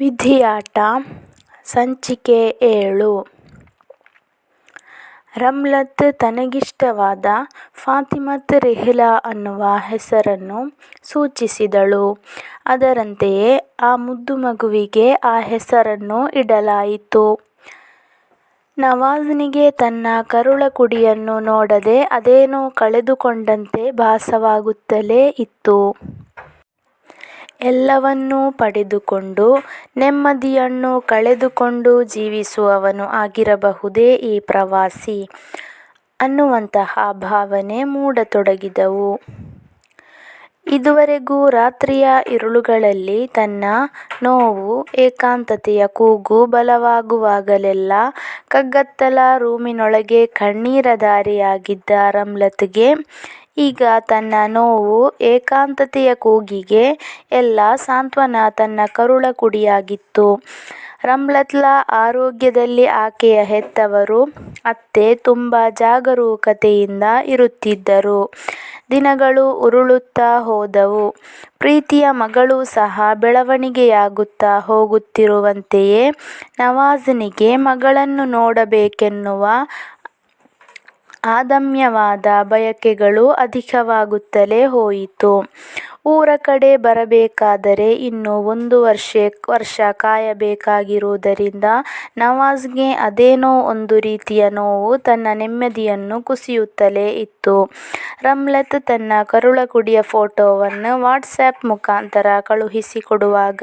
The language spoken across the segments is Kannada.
ವಿಧಿಯಾಟ, ಸಂಚಿಕೆ ಏಳು ರಮ್ಲತ್ ತನಗಿಷ್ಟವಾದ ಫಾತಿಮತ್ ರೆಹಿಲಾ ಅನ್ನುವ ಹೆಸರನ್ನು ಸೂಚಿಸಿದಳು. ಅದರಂತೆಯೇ ಆ ಮುದ್ದು ಮಗುವಿಗೆ ಆ ಹೆಸರನ್ನು ಇಡಲಾಯಿತು. ನವಾಜ್ನಿಗೆ ತನ್ನ ಕರುಳ ಕುಡಿಯನ್ನು ನೋಡದೆ ಅದೇನೋ ಕಳೆದುಕೊಂಡಂತೆ ಭಾಸವಾಗುತ್ತಲೇ ಇತ್ತು. ಎಲ್ಲವನ್ನೂ ಪಡೆದುಕೊಂಡು ನೆಮ್ಮದಿಯನ್ನು ಕಳೆದುಕೊಂಡು ಜೀವಿಸುವವನು ಆಗಿರಬಹುದೇ ಈ ಪ್ರವಾಸಿ? ಅನ್ನುವಂತಹ ಭಾವನೆ ಮೂಡತೊಡಗಿದವು. ಇದುವರೆಗೂ ರಾತ್ರಿಯ ಇರುಳುಗಳಲ್ಲಿ ತನ್ನ ನೋವು, ಏಕಾಂತತೆಯ ಕೂಗು ಬಲವಾಗುವಾಗಲೆಲ್ಲ ಕಗ್ಗತ್ತಲ ರೂಮಿನೊಳಗೆ ಕಣ್ಣೀರ ದಾರಿಯಾಗಿದ್ದ ರಮ್ಲತ್ಗೆ ಈಗ ತನ್ನ ನೋವು, ಏಕಾಂತತೆಯ ಕೂಗಿಗೆ ಎಲ್ಲ ಸಾಂತ್ವನ ತನ್ನ ಕರುಳ ಕುಡಿಯಾಗಿತ್ತು. ಆರೋಗ್ಯದಲ್ಲಿ ಆಕೆಯ ಹೆತ್ತವರು, ಅತ್ತೆ ತುಂಬಾ ಜಾಗರೂಕತೆಯಿಂದ ಇರುತ್ತಿದ್ದರು. ದಿನಗಳು ಉರುಳುತ್ತಾ ಹೋದವು. ಪ್ರೀತಿಯ ಮಗಳು ಸಹ ಬೆಳವಣಿಗೆಯಾಗುತ್ತಾ ಹೋಗುತ್ತಿರುವಂತೆಯೇ ನವಾಜ್ನಿಗೆ ಮಗಳನ್ನು ನೋಡಬೇಕೆನ್ನುವ ಅದಮ್ಯವಾದ ಬಯಕೆಗಳು ಅಧಿಕವಾಗುತ್ತಲೇ ಹೋಯಿತು. ಊರ ಕಡೆ ಬರಬೇಕಾದರೆ ಇನ್ನೂ ಒಂದು ವರ್ಷ ಕಾಯಬೇಕಾಗಿರುವುದರಿಂದ ನವಾಜ್ಗೆ ಅದೇನೋ ಒಂದು ರೀತಿಯ ನೋವು ತನ್ನ ನೆಮ್ಮದಿಯನ್ನು ಕುಸಿಯುತ್ತಲೇ ಇತ್ತು. ರಮ್ಲತ್ ತನ್ನ ಕರುಳಕುಡಿಯ ಫೋಟೋವನ್ನು ವಾಟ್ಸಾಪ್ ಮುಖಾಂತರ ಕಳುಹಿಸಿಕೊಡುವಾಗ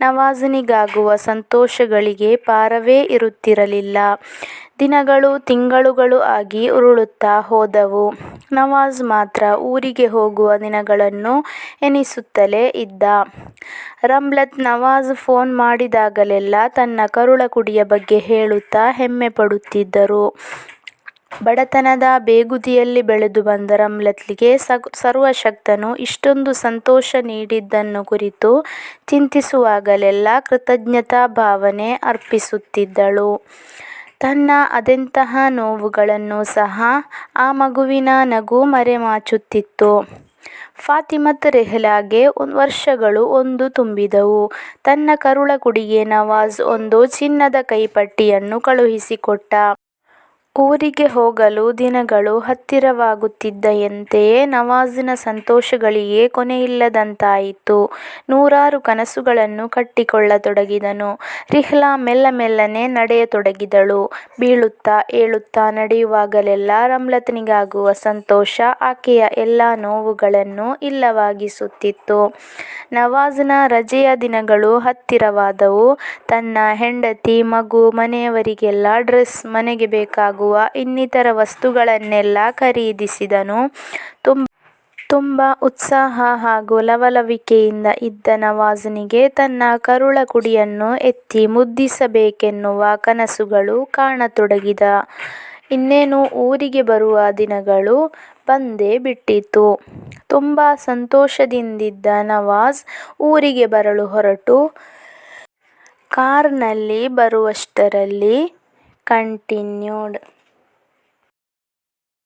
ನವಾಜ್ನಿಗಾಗುವ ಸಂತೋಷಗಳಿಗೆ ಪಾರವೇ ಇರುತ್ತಿರಲಿಲ್ಲ. ದಿನಗಳು, ತಿಂಗಳುಗಳು ಆಗಿ ಉರುಳುತ್ತಾ ಹೋದವು. ನವಾಜ್ ಮಾತ್ರ ಊರಿಗೆ ಹೋಗುವ ದಿನಗಳನ್ನು ಎನಿಸುತ್ತಲೇ ಇದ್ದ. ರಮ್ಲತ್ ನವಾಜ್ ಫೋನ್ ಮಾಡಿದಾಗಲೆಲ್ಲ ತನ್ನ ಕರುಳ ಕುಡಿಯ ಬಗ್ಗೆ ಹೇಳುತ್ತಾ ಹೆಮ್ಮೆ ಪಡುತ್ತಿದ್ದರು. ಬಡತನದ ಬೇಗುದಿಯಲ್ಲಿ ಬೆಳೆದು ಬಂದ ರಮ್ಲತ್ ಸ ಸರ್ವಶಕ್ತನು ಇಷ್ಟೊಂದು ಸಂತೋಷ ನೀಡಿದ್ದನ್ನು ಕುರಿತು ಚಿಂತಿಸುವಾಗಲೆಲ್ಲ ಕೃತಜ್ಞತಾ ಭಾವನೆ ಅರ್ಪಿಸುತ್ತಿದ್ದಳು. ತನ್ನ ಅದೆಂತಹ ನೋವುಗಳನ್ನು ಸಹ ಆ ಮಗುವಿನ ನಗು ಮರೆಮಾಚುತ್ತಿತ್ತು. ಫಾತಿಮತ್ ರೆಹ್ಲಾಗೆ ವರ್ಷಗಳು ಒಂದು ತುಂಬಿದವು. ತನ್ನ ಕರುಳ ಕುಡಿಗೆ ನವಾಜ್ ಒಂದು ಚಿನ್ನದ ಕೈಪಟ್ಟಿಯನ್ನು ಕಳುಹಿಸಿಕೊಟ್ಟ. ಊರಿಗೆ ಹೋಗಲು ದಿನಗಳು ಹತ್ತಿರವಾಗುತ್ತಿದ್ದಂತೆಯೇ ನವಾಜಿನ ಸಂತೋಷಗಳಿಗೆ ಕೊನೆಯಿಲ್ಲದಂತಾಯಿತು. ನೂರಾರು ಕನಸುಗಳನ್ನು ಕಟ್ಟಿಕೊಳ್ಳತೊಡಗಿದನು. ರಿಹ್ಲಾ ಮೆಲ್ಲ ಮೆಲ್ಲನೆ ನಡೆಯತೊಡಗಿದಳು. ಬೀಳುತ್ತಾ ಏಳುತ್ತಾ ನಡೆಯುವಾಗಲೆಲ್ಲ ರಮ್ಲತನಿಗಾಗುವ ಸಂತೋಷ ಆಕೆಯ ಎಲ್ಲ ನೋವುಗಳನ್ನು ಇಲ್ಲವಾಗಿಸುತ್ತಿತ್ತು. ನವಾಜ್ನ ರಜೆಯ ದಿನಗಳು ಹತ್ತಿರವಾದವು. ತನ್ನ ಹೆಂಡತಿ, ಮಗು, ಮನೆಯವರಿಗೆಲ್ಲ ಡ್ರೆಸ್, ಮನೆಗೆ ಬೇಕಾಗುವ ಇನ್ನಿತರ ವಸ್ತುಗಳನ್ನೆಲ್ಲ ಖರೀದಿಸಿದನು. ತುಂಬಾ ಉತ್ಸಾಹ ಹಾಗೂ ಲವಲವಿಕೆಯಿಂದ ಇದ್ದ ನವಾಜನಿಗೆ ತನ್ನ ಕರುಳ ಕುಡಿಯನ್ನು ಎತ್ತಿ ಮುದ್ದಿಸಬೇಕೆನ್ನುವ ಕನಸುಗಳು ಕಾಣತೊಡಗಿದ. ಇನ್ನೇನು ಊರಿಗೆ ಬರುವ ದಿನಗಳು ಬಂದೇ ಬಿಟ್ಟಿತು. ತುಂಬಾ ಸಂತೋಷದಿಂದಿದ್ದ ನವಾಜ್ ಊರಿಗೆ ಬರಲು ಹೊರಟು ಕಾರ್ನಲ್ಲಿ ಬರುವಷ್ಟರಲ್ಲಿ continued.